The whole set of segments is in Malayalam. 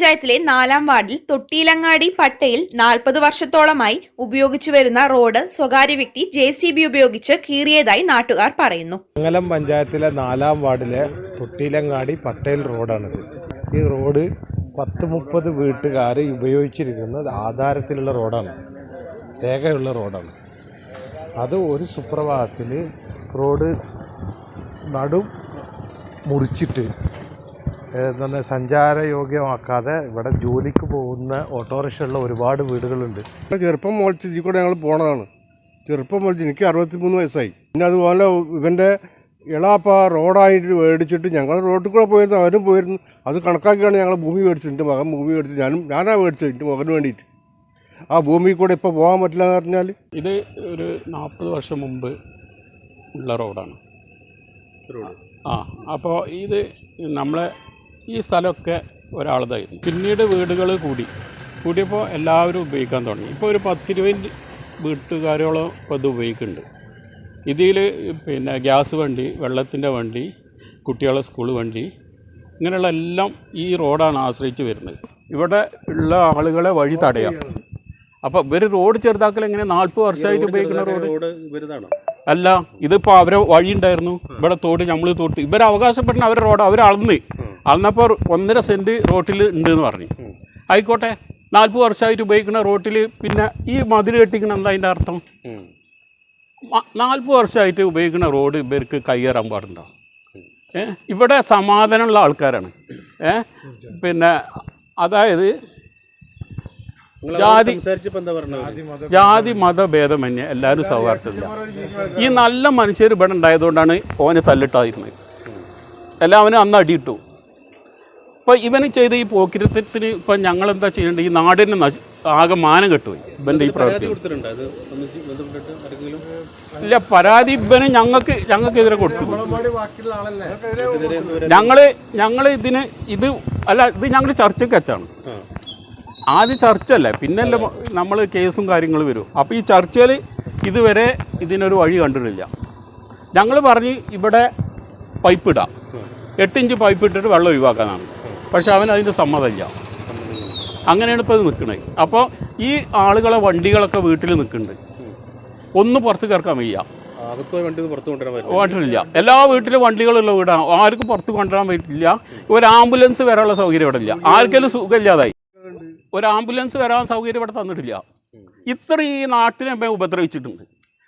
Mangalam ഗ്രാമപഞ്ചായത്തിലെ നാലാം വാർഡിൽ തൊട്ടിയിലങ്ങാടി പട്ടയിൽ നാൽപ്പത് വർഷത്തോളമായി ഉപയോഗിച്ചു വരുന്ന റോഡ് സ്വകാര്യ വ്യക്തി ജെ സി ബി ഉപയോഗിച്ച് കീറിയതായി നാട്ടുകാർ പറയുന്നു. മംഗലം പഞ്ചായത്തിലെ നാലാം വാർഡിലെ തൊട്ടിയിലങ്ങാടി പട്ടേൽ റോഡാണിത്. ഈ റോഡ് പത്ത് മുപ്പത് വീട്ടുകാർ ഉപയോഗിച്ചിരിക്കുന്നത് ആധാരത്തിലുള്ള റോഡാണ്. രേഖയുള്ള റോഡാണ്. അത് ഒരു സുപ്രഭാതത്തിൽ റോഡ് നടു മുറിച്ചിട്ട് എന്താണ് സഞ്ചാരയോഗ്യമാക്കാതെ ഇവിടെ ജോലിക്ക് പോകുന്ന ഓട്ടോറിക്ഷ ഉള്ള ഒരുപാട് വീടുകളുണ്ട്. ചെറുപ്പം മുളച്ച് ഇതിൽ കൂടെ ഞങ്ങൾ പോണതാണ്. ചെറുപ്പം മുളച്ച് എനിക്ക് അറുപത്തിമൂന്ന് വയസ്സായി. പിന്നെ അതുപോലെ ഇവന്റെ ഇളാപ്പ റോഡായിട്ട് മേടിച്ചിട്ട് ഞങ്ങൾ റോഡിൽ കൂടെ പോയിരുന്നു അവരും പോയിരുന്നു. അത് കണക്കാക്കിയാണ് ഞങ്ങൾ ഭൂമി മേടിച്ചത്. എന്റെ മകൻ ഭൂമി മേടിച്ചു. ഞാനും ഞാനാ മേടിച്ചത് എന്റെ മകന് വേണ്ടിയിട്ട്. ആ ഭൂമി കൂടെ ഇപ്പോൾ പോകാൻ പറ്റില്ല എന്ന് പറഞ്ഞാൽ ഇത് ഒരു നാൽപ്പത് വർഷം മുമ്പ് ഉള്ള റോഡാണ്. ആ അപ്പോൾ ഇത് നമ്മളെ ഈ സ്ഥലമൊക്കെ ഒരാളതായിരുന്നു. പിന്നീട് വീടുകൾ കൂടി. കൂടിയപ്പോൾ എല്ലാവരും ഉപയോഗിക്കാൻ തുടങ്ങി. ഇപ്പോൾ ഒരു പത്തിരുപത് വീട്ടുകാരോളം ഇപ്പോൾ ഇത് ഉപയോഗിക്കുന്നുണ്ട്. ഇതിൽ പിന്നെ ഗ്യാസ് വണ്ടി വെള്ളത്തിന്റെ വണ്ടി കുട്ടികളെ സ്കൂൾ വണ്ടി ഇങ്ങനെയുള്ള എല്ലാം ഈ റോഡാണ് ആശ്രയിച്ച് വരുന്നത്. ഇവിടെ ഉള്ള ആളുകളെ വഴി തടയാം. അപ്പോൾ ഇവർ റോഡ് ചെറുതാക്കൽ എങ്ങനെ നാൽപ്പത് വർഷമായിട്ട് ഉപയോഗിക്കുന്ന റോഡ്? അല്ല ഇതിപ്പോൾ അവരെ വഴി ഉണ്ടായിരുന്നു ഇവിടെ തോട് നമ്മൾ തോട്ട്. ഇവർ അവകാശപ്പെടുന്ന അവരുടെ റോഡ്. അവർ അളന്ന് അളന്നപ്പോൾ ഒന്നര സെന്റ് റോട്ടിൽ ഉണ്ട് എന്ന് പറഞ്ഞു ആയിക്കോട്ടെ നാൽപ്പത് വർഷമായിട്ട് ഉപയോഗിക്കുന്ന റോട്ടിൽ പിന്നെ ഈ മതിൽ കെട്ടിക്കണ എന്താ അതിന്റെ അർത്ഥം? നാൽപ്പത് വർഷമായിട്ട് ഉപയോഗിക്കുന്ന റോഡ് ഇവർക്ക് കയ്യേറാൻ പാടുണ്ടോ? ഏ? ഇവിടെ സമാധാനമുള്ള ആൾക്കാരാണ്. ഏ? പിന്നെ അതായത് ജാതി ജാതി മത ഭേദമന്യേ. എല്ലാവരും സൗഹാർദ്ദമില്ല ഈ നല്ല മനുഷ്യർ ഇവിടെ ഉണ്ടായതുകൊണ്ടാണ് ഓനെ തല്ലിട്ടായിരുന്നത്. എല്ലാവനും അവന് അന്ന് അടിയിട്ടു. ഇപ്പം ഇവന് ചെയ്ത ഈ പോക്കിരത്തിന് ഇപ്പോൾ ഞങ്ങൾ എന്താ ചെയ്യേണ്ടത്? ഈ നാടിന് ആകെ മാനം കെട്ടുപോയി. ഇവന്റെ ഈ പ്രവൃത്തി ഇല്ല പരാതി ഇവന് ഞങ്ങൾക്ക് ഞങ്ങൾക്കെതിരെ കൊടുത്തു. ഞങ്ങൾ ഞങ്ങൾ ഇതിന് ഇത് അല്ല ഇത് ഞങ്ങൾ ചർച്ചയ്ക്ക് വെച്ചാണ്. ആദ്യം ചർച്ചയല്ലേ? പിന്നല്ലേ നമ്മൾ കേസും കാര്യങ്ങളും വരും. അപ്പോൾ ഈ ചർച്ചയിൽ ഇതുവരെ ഇതിനൊരു വഴി കണ്ടിട്ടില്ല. ഞങ്ങൾ പറഞ്ഞ് ഇവിടെ പൈപ്പ് ഇടാം. എട്ടിഞ്ച് പൈപ്പ് ഇട്ടിട്ട് വെള്ളം ഒഴിവാക്കാനാണ്. പക്ഷെ അവൻ അതിന്റെ സമ്മതമില്ല. അങ്ങനെയാണ് ഇപ്പോൾ ഇത് നിൽക്കുന്നത് അപ്പോൾ ഈ ആളുകളെ വണ്ടികളൊക്കെ വീട്ടിൽ നിൽക്കുന്നുണ്ട്. ഒന്ന് പുറത്ത് കിടക്കാൻ വയ്യ. വാട്ടിലില്ല എല്ലാ വീട്ടിലും വണ്ടികളുള്ള വീടാണ് ആർക്കും പുറത്ത് കൊണ്ടുവരാൻ പറ്റില്ല. ഒരു ആംബുലൻസ് വരാനുള്ള സൗകര്യം ഇവിടെ ഇല്ല. ആർക്കെങ്കിലും സുഖമില്ലാതായി. ഒരു ആംബുലൻസ് വരാൻ സൗകര്യം ഇവിടെ തന്നിട്ടില്ല. ഇത്ര ഈ നാട്ടിനെ ഉപദ്രവിച്ചിട്ടുണ്ട്.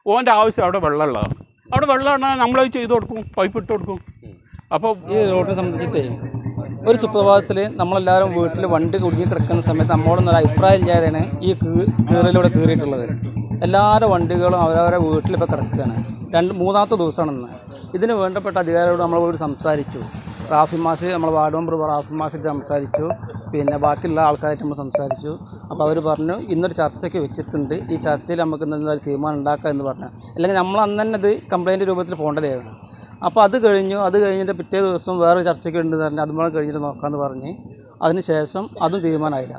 ഓന്റെ ആവശ്യം അവിടെ വെള്ളമുള്ളതാണ് അവിടെ വെള്ളം നമ്മൾ നമ്മളത് ചെയ്ത് കൊടുക്കും. പൈപ്പ് ഇട്ട് കൊടുക്കും. അപ്പോൾ ഈ റോഡിനെ സംബന്ധിച്ചിട്ട് ഒരു സുപ്രഭാതത്തിൽ നമ്മളെല്ലാവരും വീട്ടിൽ വണ്ടി കുടുങ്ങി കിടക്കുന്ന സമയത്ത് നമ്മളോടൊന്നും ഒരു അഭിപ്രായം ഇല്ലാതെയാണ് ഈ കീറിലൂടെ കീറിയിട്ടുള്ളത്. എല്ലാവരുടെ വണ്ടികളും അവരവരെ വീട്ടിലിപ്പോൾ കിടക്കുകയാണ്. രണ്ട് മൂന്നാമത്തെ ദിവസമാണ് ഇന്ന് ഇതിന് വേണ്ടപ്പെട്ട അധികാരികളോട് നമ്മൾ വീട് സംസാരിച്ചു. റാഫി മാസ് നമ്മൾ വാർഡ് മെമ്പർ റാഫി മാസി സംസാരിച്ചു. പിന്നെ ബാക്കിയുള്ള ആൾക്കാരായിട്ട് നമ്മൾ സംസാരിച്ചു. അപ്പോൾ അവർ പറഞ്ഞു ഇന്നൊരു ചർച്ചയ്ക്ക് വെച്ചിട്ടുണ്ട്. ഈ ചർച്ചയിൽ നമുക്ക് ഇന്ന് ഒരു തീരുമാനം ഉണ്ടാക്കാം എന്ന് പറഞ്ഞു. അല്ലെങ്കിൽ നമ്മൾ അന്ന് തന്നെ ഇത് കംപ്ലയിന്റ് രൂപത്തിൽ പോകേണ്ടതായിരുന്നു. അപ്പോൾ അത് കഴിഞ്ഞു അത് കഴിഞ്ഞിട്ട് പിറ്റേ ദിവസം വേറെ ചർച്ചയ്ക്ക് ഉണ്ട് തന്നെ അതുപോലെ കഴിഞ്ഞിട്ട് നോക്കാമെന്ന് പറഞ്ഞ് അതിന് ശേഷം അതും തീരുമാനമായില്ല.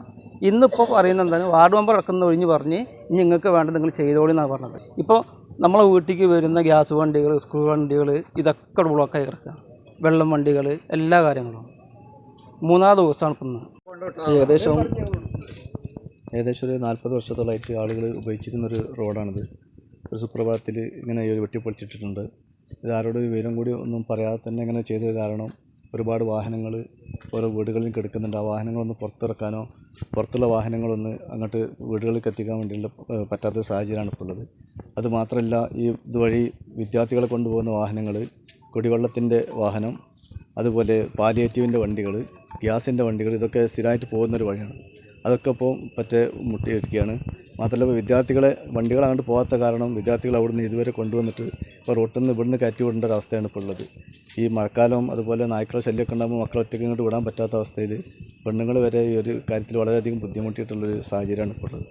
ഇന്നിപ്പോൾ പറയുന്നത് എന്താണ് വാർഡ് മെമ്പർ ഇറക്കുന്ന ഒഴിഞ്ഞ് പറഞ്ഞ് ഇനി നിങ്ങൾക്ക് വേണ്ടത് നിങ്ങൾ ചെയ്തോളി എന്നാണ് പറഞ്ഞത്. ഇപ്പോൾ നമ്മളെ വീട്ടിലേക്ക് വരുന്ന ഗ്യാസ് വണ്ടികൾ സ്കൂൾ വണ്ടികൾ ഇതൊക്കെ ബ്ലോക്കായി കിടക്കുക വെള്ളം വണ്ടികൾ എല്ലാ കാര്യങ്ങളും. മൂന്നാം ദിവസമാണ് ഇപ്പം ഏകദേശം ഏകദേശം ഒരു നാൽപ്പത് വർഷത്തോളമായിട്ട് ആളുകൾ ഉപയോഗിച്ചിരുന്ന ഒരു റോഡാണിത്. ഒരു സുപ്രഭാതത്തിൽ ഇങ്ങനെ ഒരു ഇത് ആരോട് വിവരം കൂടി ഒന്നും പറയാതെ തന്നെ ഇങ്ങനെ ചെയ്തത് കാരണം ഒരുപാട് വാഹനങ്ങൾ ഓരോ വീടുകളിൽ കിടക്കുന്നുണ്ട്. ആ വാഹനങ്ങളൊന്ന് പുറത്തിറക്കാനോ പുറത്തുള്ള വാഹനങ്ങളൊന്ന് അങ്ങോട്ട് വീടുകളിലേക്ക് എത്തിക്കാൻ വേണ്ടിയുള്ള പറ്റാത്ത സാഹചര്യമാണ് ഇപ്പോൾ ഉള്ളത്. അത് മാത്രമല്ല ഈ ഇതുവഴി വിദ്യാർത്ഥികളെ കൊണ്ടുപോകുന്ന വാഹനങ്ങൾ കുടിവെള്ളത്തിന്റെ വാഹനം അതുപോലെ പാലിയേറ്റീവിന്റെ വണ്ടികൾ ഗ്യാസിന്റെ വണ്ടികൾ ഇതൊക്കെ സ്ഥിരമായിട്ട് പോകുന്നൊരു വഴിയാണ്. അതൊക്കെ ഇപ്പോൾ പറ്റേ മുട്ടിയിരിക്കുകയാണ് മാത്രമല്ല വിദ്യാർത്ഥികളെ വണ്ടികൾ പോകാത്ത കാരണം വിദ്യാർത്ഥികൾ അവിടുന്ന് ഇതുവരെ കൊണ്ടുവന്നിട്ട് ഇപ്പോൾ റോട്ടിൽ നിന്ന് ഇവിടുന്ന് കയറ്റി വിടേണ്ട ഒരു അവസ്ഥയാണ് ഇപ്പോൾ ഉള്ളത്. ഈ മഴക്കാലം അതുപോലെ നായ്ക്കളുടെ ശല്യമൊക്കെ ഉണ്ടാകുമ്പോൾ മക്കളെ ഒറ്റയ്ക്ക് ഇങ്ങോട്ട് വിടാൻ പറ്റാത്ത അവസ്ഥയിൽ പെണ്ണുങ്ങൾ വരെ ഈ ഒരു കാര്യത്തിൽ വളരെയധികം ബുദ്ധിമുട്ടിയിട്ടുള്ളൊരു സാഹചര്യമാണ് ഇപ്പോൾ ഉള്ളത്.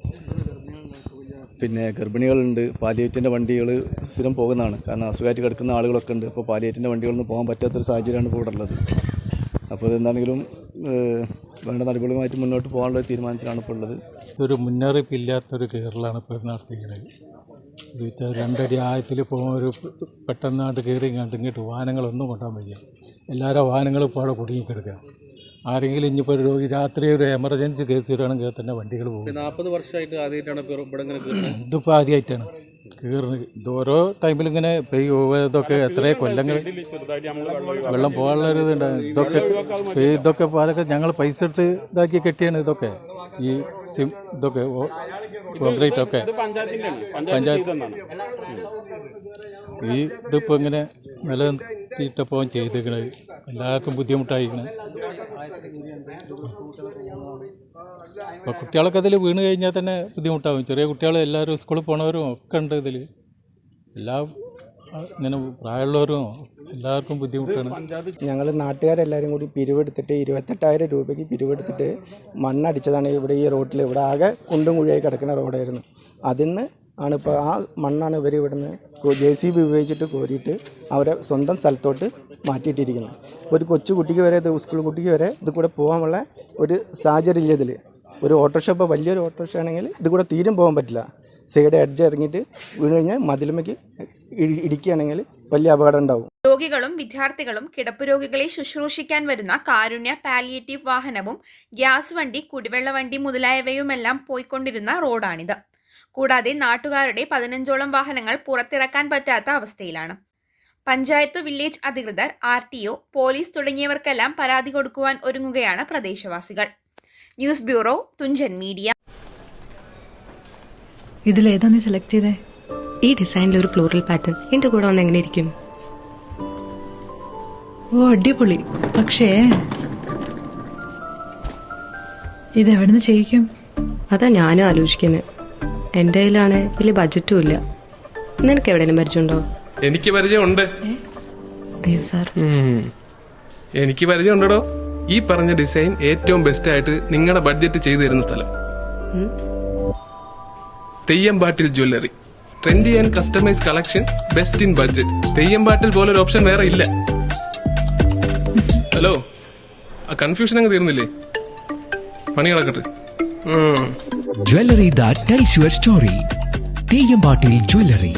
പിന്നെ ഗർഭിണികളുണ്ട്. പാലിയേറ്റിന്റെ വണ്ടികൾ സ്ഥിരം പോകുന്നതാണ്. കാരണം അസുഖമായിട്ട് കിടക്കുന്ന ആളുകളൊക്കെ ഉണ്ട്. ഇപ്പോൾ പാലിയേറ്റിന്റെ വണ്ടികളൊന്നും പോകാൻ പറ്റാത്തൊരു സാഹചര്യമാണ് ഇപ്പോൾ ഉള്ളത്. അപ്പോൾ ഇതെന്താണെങ്കിലും വേണ്ട നടപടികളുമായിട്ട് മുന്നോട്ട് പോകാനുള്ള തീരുമാനത്തിലാണ് ഇപ്പോൾ ഉള്ളത്. ഇതൊരു മുന്നറിയിപ്പില്ലാത്തൊരു കയറലാണ് ഇപ്പോൾ നടത്തിയിരിക്കുന്നത്. ഇത് രണ്ടടി ആയത്തിൽ പോകുമ്പോൾ ഒരു പെട്ടെന്നാണ്ട് കയറി കണ്ട് ഇങ്ങോട്ട് വാഹനങ്ങളൊന്നും കൊണ്ടാൻ വയ്യ. എല്ലാവരും വാഹനങ്ങളും ഇപ്പോൾ അവിടെ കുടുങ്ങിക്കിടക്കുക. ആരെങ്കിലും ഇനിയിപ്പോൾ ഒരു രോഗി രാത്രി ഒരു എമർജൻസി കേസ് വരികയാണെങ്കിൽ തന്നെ വണ്ടികൾ പോകും. നാൽപ്പത് വർഷമായിട്ട് ആദ്യമായിട്ടാണ് ഇതിപ്പോൾ ആദ്യമായിട്ടാണ്. ഇത് ഓരോ ടൈമിൽ ഇങ്ങനെ പെയ്യോ ഇതൊക്കെ എത്രയോ കൊല്ലങ്ങൾ വെള്ളം പോകാനുള്ള ഒരു ഇതുണ്ട്. ഇതൊക്കെ ഇതൊക്കെ പാലൊക്കെ ഞങ്ങൾ പൈസ എടുത്ത് ഇതാക്കി കെട്ടിയാണ് ഇതൊക്കെ. ഈ സിം ഇതൊക്കെ കോൺക്രീറ്റ് ഒക്കെ പഞ്ചായത്ത് പഞ്ചായത്ത്. ഈ ഇതിപ്പോൾ ഇങ്ങനെ നിലനിർത്തിയിട്ടപ്പോൾ ചെയ്തേക്കണത്. എല്ലാവർക്കും ബുദ്ധിമുട്ടായിരിക്കണം അപ്പോൾ കുട്ടികളൊക്കെ അതിൽ വീണ് കഴിഞ്ഞാൽ തന്നെ ബുദ്ധിമുട്ടാവും. ചെറിയ കുട്ടികൾ എല്ലാവരും സ്കൂളിൽ പോണവരും ഒക്കെ ഉണ്ട് ഇതിൽ എല്ലാ ഇങ്ങനെ പ്രായമുള്ളവരും എല്ലാവർക്കും ബുദ്ധിമുട്ടാണ്. ഞങ്ങൾ നാട്ടുകാരെല്ലാവരും കൂടി പിരിവെടുത്തിട്ട് ഇരുപത്തെട്ടായിരം രൂപയ്ക്ക് പിരിവെടുത്തിട്ട് മണ്ണടിച്ചതാണ് ഇവിടെ ഈ റോട്ടിൽ ഇവിടെ ആകെ കുണ്ടും കുഴിയായി കിടക്കുന്ന റോഡായിരുന്നു. അതിന്ന് ആണ് ഇപ്പോൾ ആ മണ്ണാണ് ഇവർ ഇവിടുന്ന് ജെ സി ബി ഉപയോഗിച്ചിട്ട് കോരിയിട്ട് അവരെ സ്വന്തം സ്ഥലത്തോട്ട് മാറ്റിയിട്ടിരിക്കുന്നത് ഒരു കൊച്ചു കുട്ടിക്ക് വരെ സ്കൂൾ കുട്ടിക്ക് വരെ ഇത് കൂടെ പോകാനുള്ള ഒരു സാഹചര്യം ഇല്ല ഇതിൽ ഒരു ഓട്ടോറിക്ഷ ഇപ്പോൾ വലിയൊരു ഓട്ടോറിക്ഷ ആണെങ്കിൽ ഇത് കൂടെ തീരും പോകാൻ പറ്റില്ല. സൈഡ് എഡ്ജ് ഇറങ്ങിയിട്ട് വീണ് കഴിഞ്ഞാൽ മതിലുമയ്ക്ക് ഇടിക്കുകയാണെങ്കിൽ വലിയ അപകടം ഉണ്ടാവും. രോഗികളും വിദ്യാർത്ഥികളും കിടപ്പ് രോഗികളെ ശുശ്രൂഷിക്കാൻ വരുന്ന കാരുണ്യ പാലിയേറ്റീവ് വാഹനവും ഗ്യാസ് വണ്ടി കുടിവെള്ള വണ്ടി മുതലായവയുമെല്ലാം പോയിക്കൊണ്ടിരുന്ന റോഡാണിത്. കൂടാതെ നാട്ടുകാരുടെ പതിനഞ്ചോളം വാഹനങ്ങൾ പുറത്തിറക്കാൻ പറ്റാത്ത അവസ്ഥയിലാണ്. പഞ്ചായത്ത് വില്ലേജ് അധികൃതർ ആർ ടി ഒ പോലീസ് തുടങ്ങിയവർക്കെല്ലാം പരാതി കൊടുക്കുവാൻ ഒരുങ്ങുകയാണ് പ്രദേശവാസികൾ. News bureau Thunchan media. ഇതിലേതാ നീ സെലക്ട് ചെയ്തേ? ഈ ഡിസൈനിൽ ഒരു ഫ്ലോറൽ പാറ്റേൺ എന്റെ കൂടെ വന്ന് എങ്ങനെ ഇരിക്കും? ഓ അടിപൊളി. പക്ഷേ ഇതെവിടുന്ന് ചെയ്യിക്കും? അതാ ഞാനും ആലോചിക്കുന്നത് എന്റെ കയ്യിലാണ് വലിയ ബജറ്റും ഇല്ല. നിനക്ക് എവിടെയെങ്കിലും പരിചയമുണ്ടോ? എനിക്ക് പരിചയമുണ്ട്. അയ്യോ സാർ. എനിക്ക് പരിചയമുണ്ടോ ഈ പറഞ്ഞ ഡിസൈൻ ഏറ്റവും ബെസ്റ്റ് ആയിട്ട് നിങ്ങളുടെ ബഡ്ജറ്റ് ചെയ്തു തരുന്ന സ്ഥലം Theyyampattil jewellery trendy and customise collection best in budget Theyyampattil ഒരു ഓപ്ഷൻ വേറെ ഇല്ല. ഹലോ ആ കൺഫ്യൂഷൻ അങ്ങ് തീർന്നില്ലേ? പണി കിടക്കട്ടെ ഉം. Jewelry that tells your story. Theyyampattil jewellery